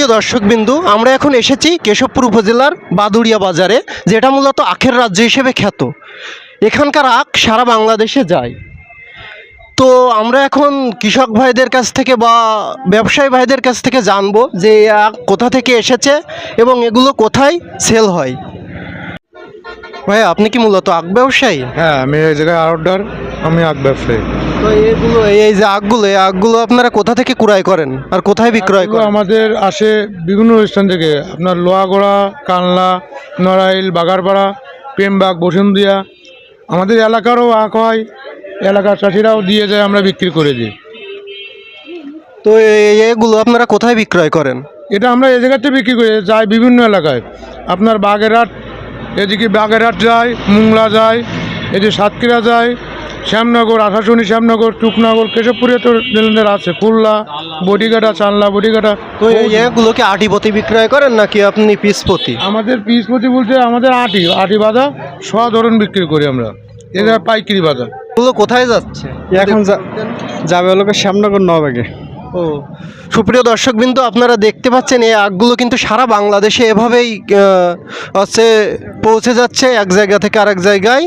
সুপ্রিয় দর্শকবিন্দু, আমরা এখন এসেছি কেশবপুর উপজেলার বাদুড়িয়া বাজারে, যেটা মূলত আখের রাজ্য হিসেবে খ্যাত। এখানকার আখ সারা বাংলাদেশে যায়। তো আমরা এখন কৃষক ভাইদের কাছ থেকে বা ব্যবসায়ী ভাইদের কাছ থেকে জানব যে আখ কোথা থেকে এসেছে এবং এগুলো কোথায় সেল হয়। ভাই আপনি কি মূলত আখ ব্যবসায়ী? হ্যাঁ আমি এই জায়গায় অর্ডার আমি আগ ব্যবসায়ী তো এগুলো এই- এই যে আখগুলো এই আখগুলো আপনারা কোথা থেকে কুড়াই করেন? আর কোথায় বিক্রয় করেন? আমাদের আসে বিভিন্ন স্থান থেকে। আপনার লোহাগড়া কানলা নড়াইল বাগারপাড়া প্রেমবাগ বসুন্দিয়া আমাদের এলাকারও আখ হয় এলাকার চাষিরাও দিয়ে যায় আমরা বিক্রি করে দিই। তো এগুলো আপনারা কোথায় বিক্রয় করেন? এটা আমরা এই জায়গাতে বিক্রি করি যাই বিভিন্ন এলাকায়। আপনার বাগেরহাট এদিকে বাগেরহাট যায় মুংলা যায় এদিকে সাতক্ষীরা যায় শ্যামনগর আশাশুনি শ্যামনগর টুকনগর কেশবপুরে তো রেলের আছে খুলনা বডিঘাটা চানলা বডিঘাটা তো এগুলোকে আটি পতি বিক্রয় করেন নাকি আপনি পিস প্রতি আমাদের পিস প্রতি বলতে আমাদের আটি আটি বাঁধা ছ ধরন বিক্রি করি আমরা। এটা পাইকারি বাজার। এগুলো কোথায় যাচ্ছে? এখন যা- যাবে হলো শ্যামনগর নবাগে ও সুপ্রিয় দর্শকবৃন্দ আপনারা দেখতে পাচ্ছেন এই আগগুলো কিন্তু সারা বাংলাদেশে এভাবেই হচ্ছে পৌঁছে যাচ্ছে এক জায়গা থেকে আরেক জায়গায়।